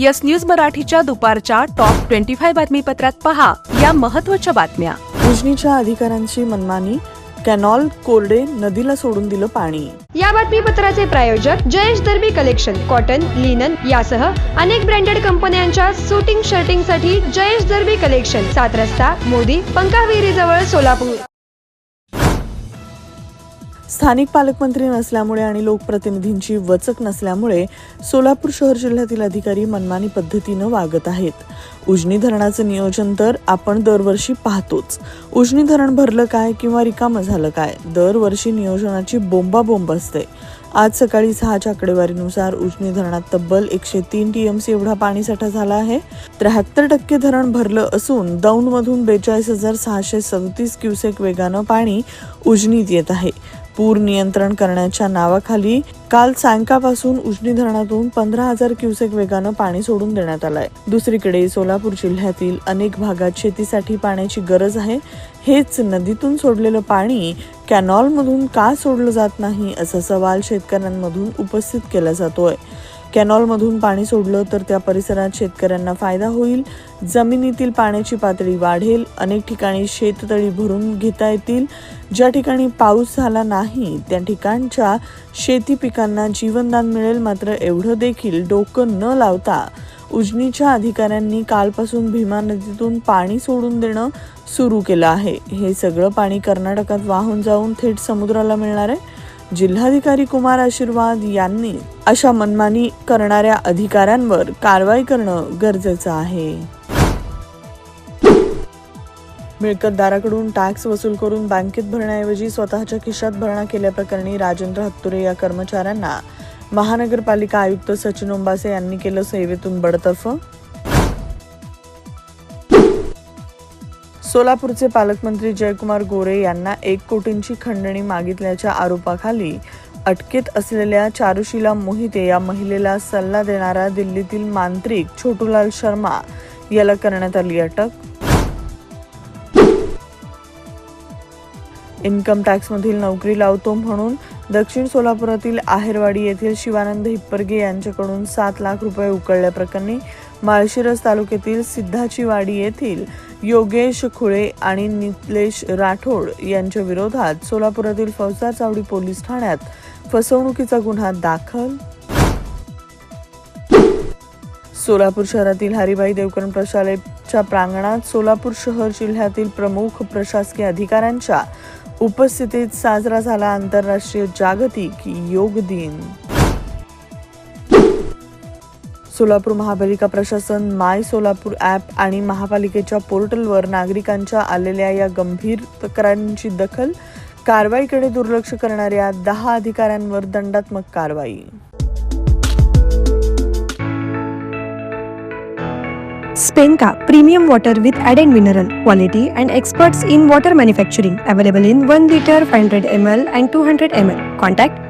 Yes news मराठीच्या दुपारच्या top twenty five बातमीपत्रात पहा या महत्त्वाच्या बातम्या. उजनीच्या अधिकाऱ्यांची मनमानी कॅनॉल कोरडे नदीला सोडून दिलं पाणी. या बातमीपत्राचे प्रायोजक Jayesh Darbi collection cotton linen यासह अनेक ब्रँडेड कंपन्यांच्या सुटिंग शर्टिंगसाठी जयेश दर्बी कलेक्शन सात रस्ता मोदी पंकाविहिरी जवळ सोलापूर. स्थानिक पालकमंत्री नसल्यामुळे आणि लोकप्रतिनिधींची वचक नसल्यामुळे सोलापूर शहर जिल्ह्यातील अधिकारी मनमानी पद्धतीनं वागत आहेत. उजनी धरणाचं नियोजन तर आपण दरवर्षी पाहतोच. उजनी धरण भरलं काय किंवा रिकामं झालं काय? दरवर्षी नियोजनाची बोंबाबोंब असते. आज सकाळी सहाच्या आकडेवारीनुसार उजनी धरणात तब्बल एकशे तीन टीएमसी एवढा पाणीसाठा झाला आहे. त्र्याहत्तर टक्के धरण भरलं असून दौंडमधून बेचाळीस हजार सहाशे सदतीस क्युसेक वेगानं पाणी उजनीत येत आहे. पूर नियंत्रण करण्याच्या नावाखाली काल सायंकाळपासून उजनी धरणातून पंधरा हजार क्युसेक वेगानं पाणी सोडून देण्यात आलंय. दुसरीकडे सोलापूर जिल्ह्यातील अनेक भागात शेतीसाठी पाण्याची गरज आहे. हेच नदीतून सोडलेलं पाणी कॅनॉलमधून का सोडलं जात नाही असा सवाल शेतकऱ्यांमधून उपस्थित केला जातोय. कॅनॉलमधून पाणी सोडलं तर त्या परिसरात शेतकऱ्यांना फायदा होईल. जमिनीतील पाण्याची पातळी वाढेल. अनेक ठिकाणी शेततळी भरून घेता येतील. ज्या ठिकाणी पाऊस झाला नाही त्या ठिकाणच्या शेती पिकांना जीवनदान मिळेल. मात्र एवढं देखील डोकं न लावता उजनीच्या अधिकाऱ्यांनी कालपासून भीमा नदीतून पाणी सोडून देणं सुरू केलं आहे. हे सगळं पाणी कर्नाटकात वाहून जाऊन थेट समुद्राला मिळणार आहे. जिल्हाधिकारी कुमार आशीर्वाद यांनी अशा मनमानी करणाऱ्या अधिकाऱ्यांवर कारवाई करणं गरजेचं आहे. मिळकतदाराकडून टॅक्स वसूल करून बँकेत भरण्याऐवजी स्वतःच्या खिशात भरणा केल्याप्रकरणी राजेंद्र हत्तुरे या कर्मचाऱ्यांना महानगरपालिका आयुक्त सचिन ओंबासे यांनी केलं सेवेतून बडतर्फ. सोलापूरचे पालकमंत्री जयकुमार गोरे यांना एक कोटींची खंडणी मागितल्याच्या आरोपाखाली अटकेत असलेल्या चारुशीला मोहिते या महिलेला सल्ला देणारा दिल्लीतील मांत्रिक छोटूलाल शर्मा याला करण्यात आली अटक. इन्कम टॅक्समधील नोकरी लावतो म्हणून दक्षिण सोलापुरातील आहेरवाडी येथील शिवानंद हिप्परगे यांच्याकडून सात लाख रुपये उकळल्याप्रकरणी माळशिरस तालुक्यातील सिद्धाचीवाडी येथील योगेश खुळे आणि निलेश राठोड यांच्या विरोधात सोलापुरातील फौजदार चावडी पोलीस ठाण्यात फसवणुकीचा गुन्हा दाखल. सोलापूर शहरातील हरिभाई देवकरण प्रशालेच्या प्रांगणात सोलापूर शहर जिल्ह्यातील प्रमुख प्रशासकीय अधिकाऱ्यांच्या उपस्थितीत साजरा झाला आंतरराष्ट्रीय जागतिक योग दिन. सोलापूर महापालिका प्रशासन माय सोलापूर ॲप आणि महापालिकेच्या पोर्टलवर नागरिकांच्या आलेल्या या गंभीर तक्रारींची दखल कारवाईकडे दुर्लक्ष करणाऱ्या दहा अधिकाऱ्यांवर दंडात्मक कारवाई. स्पेनका premium water with add and mineral quality and experts in water manufacturing available in one litre five hundred M L and two hundred M L. Contact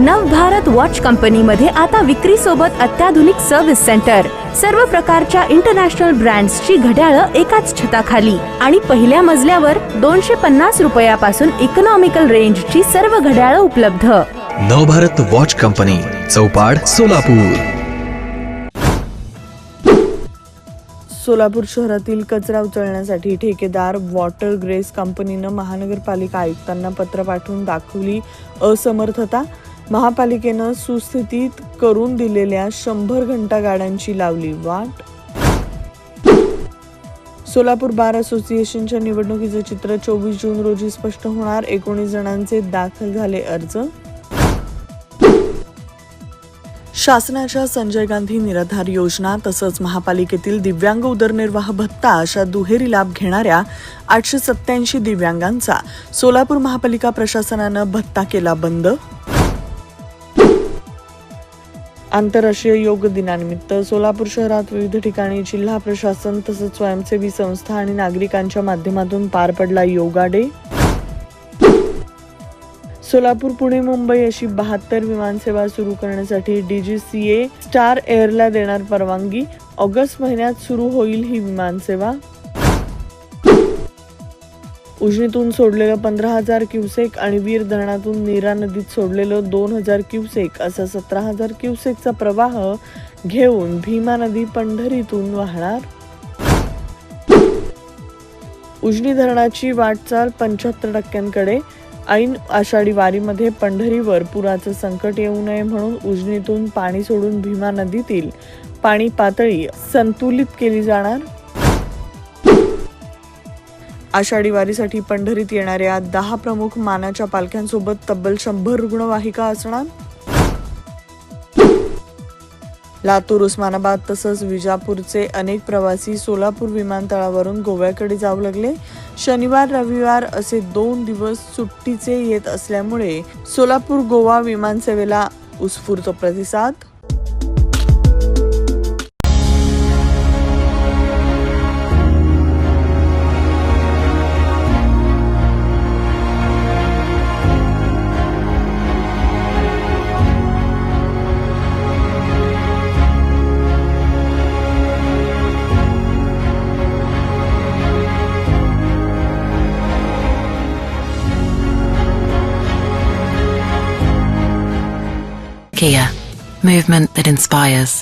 नव भारत वॉच कंपनीमध्ये आता विक्री सोबत अत्याधुनिक सर्व्हिस सेंटर सर्व प्रकारच्या इंटरनॅशनल ब्रँड्सची घड्याळं एकाच छताखाली. आणि पहिल्या मजल्यावर दोनशे पन्नास रुपयापासून इकॉनॉमिकल रेंजची सर्व घड्याळं उपलब्ध. Navbharat watch company Chaupad Solapur. Solapur शहरातील कचरा उचलण्यासाठी ठेकेदार वॉटर ग्रेस कंपनीनं महानगरपालिका आयुक्तांना पत्र पाठवून दाखवली असमर्थता. महापालिकेनं सुस्थितीत करून दिलेल्या शंभर घंटा गाड्यांची लावली वाट. सोलापूर बार असोसिएशनच्या निवडणुकीचे चित्र चोवीस जून रोजी स्पष्ट होणार. एकोणीस जणांचे दाखल झाले अर्ज. शासनाच्या संजय गांधी निराधार योजना तसंच महापालिकेतील दिव्यांग उदरनिर्वाह भत्ता अशा दुहेरी लाभ घेणाऱ्या आठशे सत्याऐंशी दिव्यांगांचा सोलापूर महापालिका प्रशासनानं भत्ता केला बंद. आंतरराष्ट्रीय योग दिनानिमित्त सोलापूर शहरात विविध ठिकाणी जिल्हा प्रशासन तसंच स्वयंसेवी संस्था आणि नागरिकांच्या माध्यमातून पार पडला योगा डे. सोलापूर पुणे मुंबई अशी बहात्तर विमानसेवा सुरू करण्यासाठी डीजीसीए स्टार एअरला देणार परवानगी. ऑगस्ट महिन्यात सुरू होईल ही विमानसेवा उजनीतून सोडलेलं पंधरा हजार क्युसेक आणि वीर धरणातून नीरा नदीत सोडलेलं दोन हजार क्युसेक असा सतरा हजार क्युसेकचा प्रवाह घेऊन भीमा नदी पंढरीतून वाहणार. उजनी धरणाची वाटचाल पंच्याहत्तर टक्क्यांकडे. ऐन आषाढी वारीमध्ये पंढरीवर पुराचं संकट येऊ नये म्हणून उजनीतून पाणी सोडून भीमा नदीतील पाणी पातळी संतुलित केली जाणार. आषाढी वारीसाठी पंढरीत येणाऱ्या दहा प्रमुख मानाच्या पालख्यांसोबत तब्बल शंभर रुग्णवाहिका असणार. लातूर उस्मानाबाद तसंच विजापूरचे अनेक प्रवासी सोलापूर विमानतळावरून गोव्याकडे जाऊ लागले. शनिवार रविवार असे दोन दिवस सुट्टीचे येत असल्यामुळे सोलापूर गोवा विमानसेवेला उत्स्फूर्त प्रतिसाद. Kia, movement that inspires.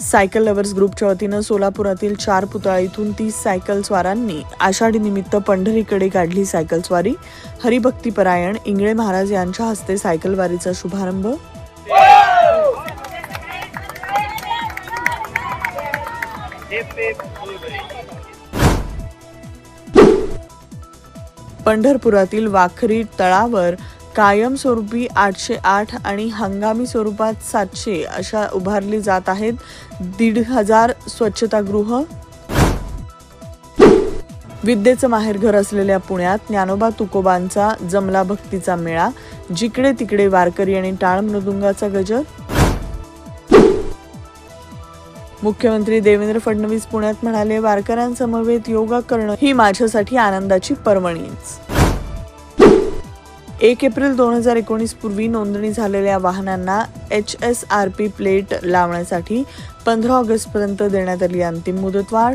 Cycle lovers ग्रुपच्या वतीनं सोलापुरातील चार पुतळा इथून तीस सायकल स्वारांनी आषाढी निमित्त पंढरीकडे काढली सायकल स्वारी. हरिभक्तीपरायण इंगळे महाराज यांच्या हस्ते सायकलवारीचा शुभारंभ. पंढरपुरातील वाखरी तळावर कायमस्वरूपी आठशे आठ आणि हंगामी स्वरूपात सातशे अशा उभारली जात आहेत. दीड हजार स्वच्छतागृह. विद्येचं माहेरघर असलेल्या पुण्यात ज्ञानोबा तुकोबांचा जमला भक्तीचा मेळा जिकडे तिकडे वारकरी आणि टाळ मृदुंगाचा गजर. मुख्यमंत्री देवेंद्र फडणवीस पुण्यात म्हणाले वारकऱ्यांसमवेत योगा करणं ही माझ्यासाठी आनंदाची पर्वणीच. एक एप्रिल दोन हजार एकोणीस पूर्वी नोंदणी झालेल्या वाहनांना H S R P plate लावण्यासाठी पंधरा ऑगस्ट पर्यंत देण्यात आली अंतिम मुदतवाढ.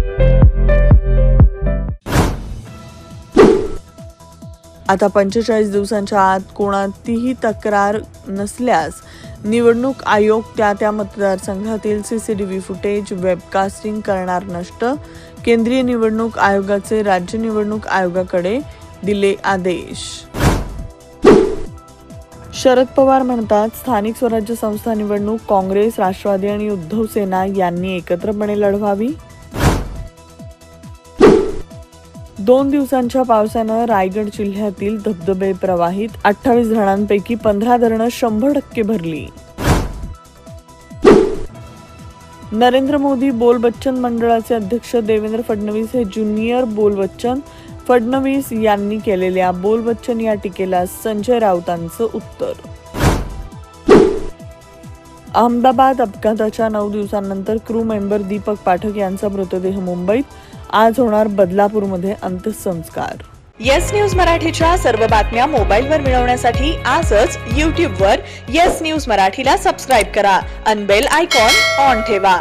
आता पंचेचाळीस दिवसांच्या आत कोणातीही तक्रार नसल्यास निवडणूक आयोग त्या त्या मतदारसंघातील C C T V footage webcasting करणार नष्ट. केंद्रीय निवडणूक आयोगाचे राज्य निवडणूक आयोगाकडे दिले आदेश. शरद पवार म्हणतात स्थानिक स्वराज्य संस्था निवडणूक काँग्रेस राष्ट्रवादी आणि उद्धव सेना यांनी एकत्रपणे लढवावी. दोन दिवसांच्या पावसानं रायगड जिल्ह्यातील धबधबे प्रवाहित अठ्ठावीस धरणांपैकी पंधरा धरणं शंभर टक्के भरली. नरेंद्र मोदी बोल बच्चन मंडळाचे अध्यक्ष देवेंद्र फडणवीस हे ज्युनियर बोल बच्चन. फडणवीस यांनी केलेल्या बोल बच्चन या टीकेला संजय राऊतांचं उत्तर. अहमदाबाद अपघाताच्या नऊ दिवसांनंतर क्रू मेंबर दीपक पाठक यांचा मृतदेह मुंबईत. आज होणार बदलापूरमध्ये अंत्यसंस्कार. येस न्यूज मराठीच्या सर्व बातम्या मोबाईलवर मिळवण्यासाठी आजच यूट्यूबवर येस न्यूज मराठीला सबस्क्राईब करा. अनबेल आयकॉन ऑन ठेवा.